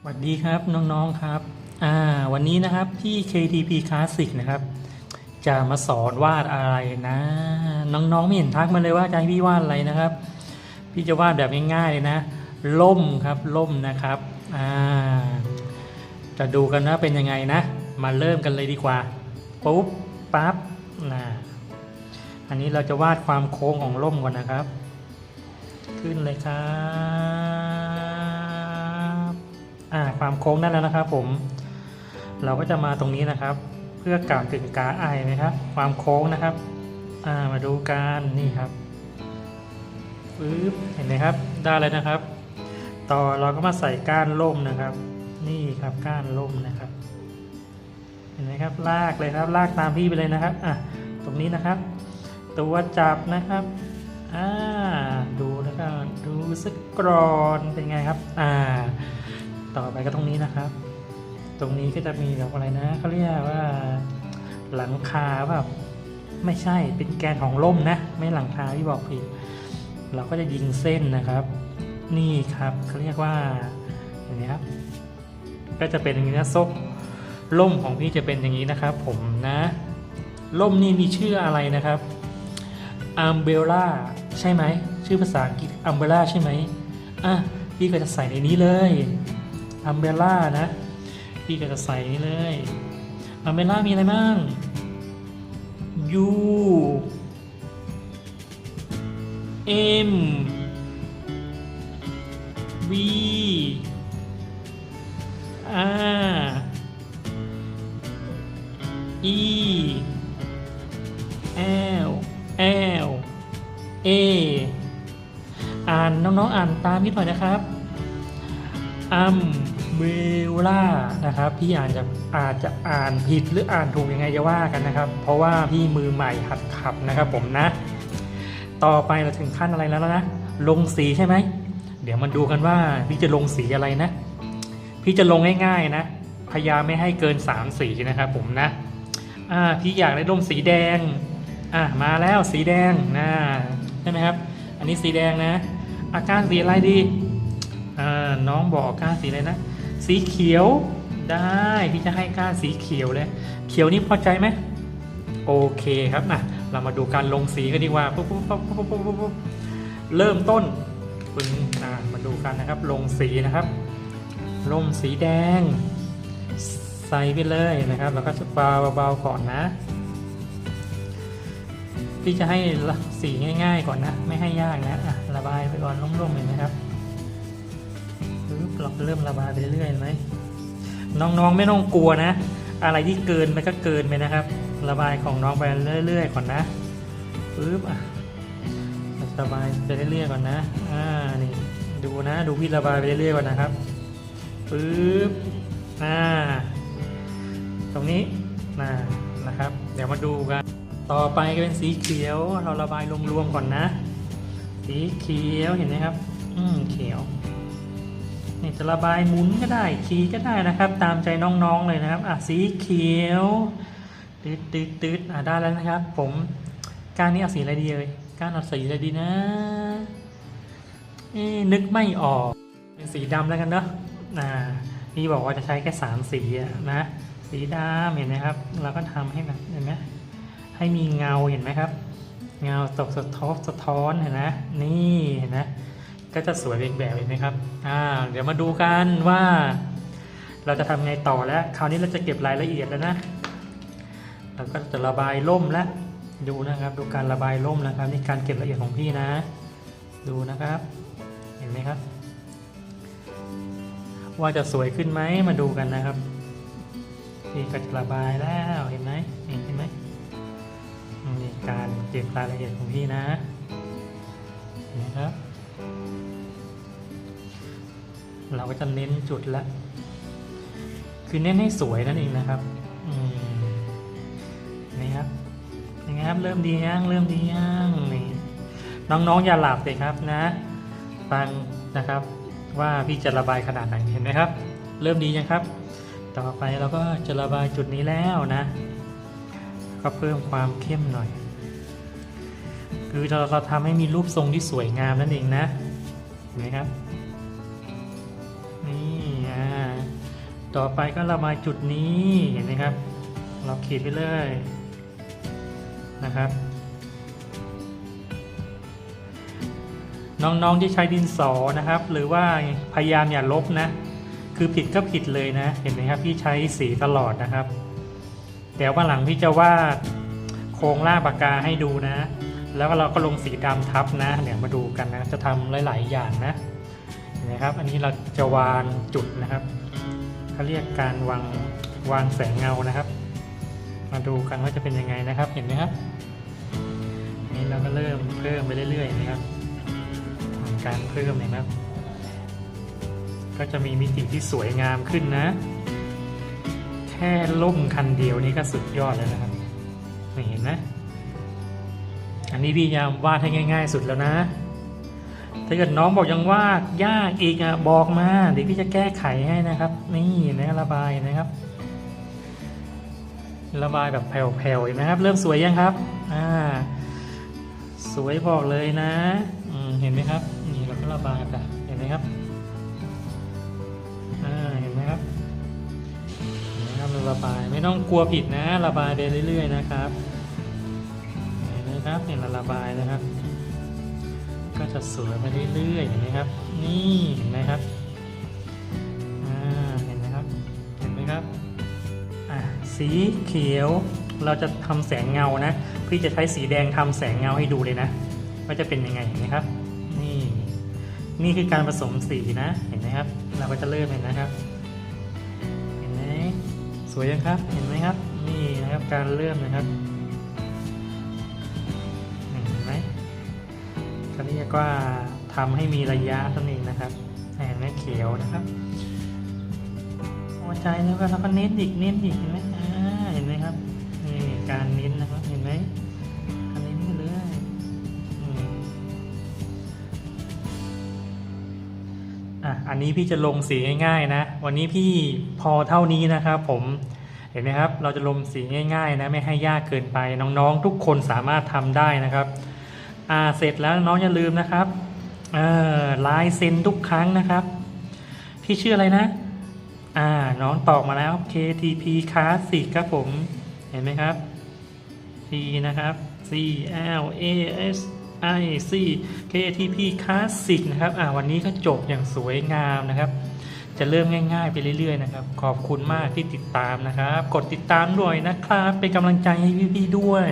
สวัสดีครับน้องๆครับอ่าวันนี้นะครับที่ KTP Classic นะครับ จะมาสอนวาดอะไรนะ น้องๆไม่เห็นทักมาเลยว่าจะให้พี่วาดอะไรนะครับ พี่จะวาดแบบง่ายๆเลยนะล่มครับล่มนะครับอ่าจะดูกันว่าเป็นยังไงนะ มาเริ่มกันเลยดีกว่าปุ๊บปั๊บนะอันนี้เราจะวาดความโค้งของล่มก่อนนะครับ ขึ้นเลยครับ ความโค้งนั่นแล้วนะครับ ผม เราก็จะมาตรงนี้นะครับ เพื่อกล่าวถึงกาไอนะครับ ความโค้งนะครับามาดูกันนี่ครับปึ๊บเห็นไหมครับ ได้เลยนะครับ ต่อเราก็มาใส่ก้านล่มนะครับ นี่ครับก้านล่มนะครับ เห็นไหมครับ ลากเลยครับลากตามพี่ไปเลยนะครับอะตรงนี้นะครับ ตัวจับนะครับอ่าดูนะครับดูสักกรอนเป็นไงครับ อ่า ต่อไปก็ตรงนี้นะครับ ตรงนี้ก็จะมีแบบอะไรนะเขาเรียกว่าหลังคาแบบไม่ใช่เป็นแกนของล่มนะ ไม่หลังคาที่บอกผิด เราก็จะยิงเส้นนะครับ นี่ครับเขาเรียกว่าเห็นไหมครับก็จะเป็นอย่างนี้นะซกล่มของพี่จะเป็นอย่างนี้นะครับ ผมนะล่มนี่มีชื่ออะไรนะครับอัมเบล่าใช่ไหมชื่อภาษาอังกฤษอัมเบล่าใช่ไหมอะพี่ก็จะใส่ในนี้เลย อัมเบล่านะ พี่ก็จะใส่นี้เลยอัมเบล่ามีอะไรบ้าง U M V R E L L A อ่านน้องๆอ่านตามพี่หน่อยนะครับอัม เบล่านะครับ พี่อ่านจะอาจจะอ่านผิดหรืออ่านถูกยังไงจะว่ากันนะครับ เพราะว่าพี่มือใหม่หัดขับนะครับผมนะ ต่อไปเราถึงขั้นอะไรแล้วนะ ลงสีใช่ไหม เดี๋ยวมาดูกันว่าพี่จะลงสีอะไรนะ พี่จะลงง่ายๆนะ พยายามไม่ให้เกิน 3 สีนะครับผมนะ อ่า พี่อยากได้ร่มสีแดง อะมาแล้วสีแดงนะใช่ไหมครับ อันนี้สีแดงนะ อาการสีอะไรดีอ่าน้องบอกอาการสีอะไรนะ สีเขียวได้พี่จะให้ก้านสีเขียวเลย เขียวนี่พอใจไหมโอเคครับนะเรามาดูการลงสีกันดีกว่าปุ๊บปุ๊บปุ๊บปุ๊บปุ๊บปุ๊บเริ่มต้นปึ้งอ่ามาดูกันนะครับ ลงสีนะครับลงสีแดง ใส่ไปเลยนะครับ แล้วก็จะเบาเบาๆก่อนนะพี่จะให้สีง่าย ๆ ก่อนนะ ไม่ให้ยากนะอะระบายไปก่อนร่มๆเห็นไหมครับ เราเริ่มระบายไปเรื่อยๆไหมน้องๆไม่ต้องกลัวนะ อะไรที่เกินมันก็เกินไปนะครับ ระบายของน้องไปเรื่อย ๆ ก่อนนะปึ๊บอะระบายไปเรื่อยๆก่อนนะอ่านี่ดูนะดูพี่ระบายไปเรื่อยๆก่อนนะครับปึ๊บอ่าตรงนี้นะนะครับ เดี๋ยวมาดูกัน ต่อไปก็เป็นสีเขียว เราระบายรวมๆก่อนนะ สีเขียวเห็นไหมครับ อืมเขียว จะระบายหมุนก็ได้ขีก็ได้นะครับ ตามใจน้องๆเลยนะครับ อะสีเขียวตืดตืดตืดอะได้แล้วนะครับ ผมการนี้เอาสีอะไรดีเลยการเอาสีอะไรดีนะเอ๊นึกไม่ออกเป็นสีดำแล้วกันเนาะอ่าพี่บอกว่าจะใช้แค่สามสีอะนะสีดำเห็นไหมครับ เราก็ทำให้แบบเห็นไหมให้มีเงาเห็นไหมครับ เงาตกสะท้อนสะท้อนเห็นไหมนี่เห็นไหม ก็จะสวยเป็นแบบเห็นไหมครับอ่าเดี๋ยวมาดูกันว่า เราจะทำไงต่อแล้ว คราวนี้เราจะเก็บรายละเอียดแล้วนะ เราก็จะระบายล่มแล้วดูนะครับ ดูการระบายล่มนะครับนี่การเก็บละเอียดของพี่นะ ดูนะครับ เห็นไหมครับ ว่าจะสวยขึ้นไหมมาดูกันนะครับนี่ก็จะระบายแล้วเห็นไหมเห็นไหมนี่การเก็บรายละเอียดของพี่นะเห็นไหมครับ เราก็จะเน้นจุดละ คือเน้นให้สวยนั่นเองนะครับนี่ครับยังไงครับ เริ่มดียังเริ่มดียังนี่น้องๆอย่าหลับเลยครับนะฟังนะครับว่าพี่จะระบายขนาดไหนเห็นไหมครับ เริ่มดียังครับ ต่อไปเราก็จะระบายจุดนี้แล้วนะ ก็เพิ่มความเข้มหน่อย คือเราเราทำให้มีรูปทรงที่สวยงามนั่นเองนะเห็นไหมครับ ต่อไปก็ระบายจุดนี้เห็นไหมครับ เราขีดไปเลยนะครับ น้องๆที่ใช้ดินสอนะครับ หรือว่าพยายามอย่าลบนะ คือผิดก็ผิดเลยนะ เห็นไหมครับพี่ใช้สีตลอดนะครับเดี๋ยววันหลังพี่จะวาดโครงล่างปากกาให้ดูนะ แล้วเราก็ลงสีดำทับนะ เดี๋ยวมาดูกันนะ จะทำหลาย ๆ อย่างนะเห็นไหมครับ อันนี้เราจะวางจุดนะครับ เขาเรียกการวางวางแสงเงานะครับ มาดูกันว่าจะเป็นยังไงนะครับ เห็นไหมครับนี่เราก็เริ่มเพิ่มไปเรื่อยๆนะครับการเพิ่มนะครับ ก็จะมีมิติที่สวยงามขึ้นนะ แค่ล่มคันเดียวนี่ก็สุดยอดแล้วนะครับเห็นไหมอันนี้พี่ยามวาดให้ง่าย ๆ สุดแล้วนะ ถ้าเกิดน้องบอกยังวาดยากอีกอะบอกมาเดี๋ยวพี่จะแก้ไขให้นะครับ นี่นะระบายนะครับ ระบายแบบแผ่วๆเห็นไหมครับ เริ่มสวยยังครับอ่าสวยบอกเลยนะอืเห็นไหมครับ นี่เราก็ระบายไปเห็นไหมครับอ่าเห็นไหมครับเห็นไหมครับเราระบายไม่ต้องกลัวผิดนะ ระบายไปเรื่อย ๆ นะครับเห็นไหมครับเห็นเราระบายนะครับ ก็จะสวยไปเรื่อยๆเห็นไหมครับ นี่เห็นไหมครับเห็นไหมครับ เห็นไหมครับสีเขียวเราจะทำแสงเงานะ พี่จะใช้สีแดงทำแสงเงาให้ดูเลยนะว่าจะเป็นยังไงเห็นไหมครับ นี่นี่คือการผสมสีนะเห็นไหมครับ เราก็จะเริ่มเลยนะครับ เห็นไหมสวยยังครับ เห็นไหมครับ นี่นะครับการเริ่มนะครับ ก็เรียกว่าทำให้มีระยะตัวเองนะครับเห็นไหมเขียวนะครับพอใจแล้วก็เราก็เน้นอีกเน้นอีกเห็นไหมอ่าเห็นไหมครับนี่การเน้นนะครับเห็นไหมการเน้นไปเลยอะอันนี้พี่จะลงสีง่ายๆนะ วันนี้พี่พอเท่านี้นะครับผมเห็นไหมครับ เราจะลงสีง่ายๆนะไม่ให้ยากเกินไปน้องๆทุกคนสามารถทำได้นะครับ อ่าเสร็จแล้วน้องอย่าลืมนะครับเอ่อลายเซ็นทุกครั้งนะครับ พี่ชื่ออะไรนะ อ่าน้องตอบมาแล้ว KTP Classic ครับผม เห็นไหมครับ C นะครับ C L A S I C KTP Classic นะครับ อ่าวันนี้ก็จบอย่างสวยงามนะครับ จะเริ่มง่ายๆไปเรื่อยๆนะครับ ขอบคุณมากที่ติดตามนะครับ กดติดตามด้วยนะครับ เป็นกำลังใจให้พี่ๆด้วย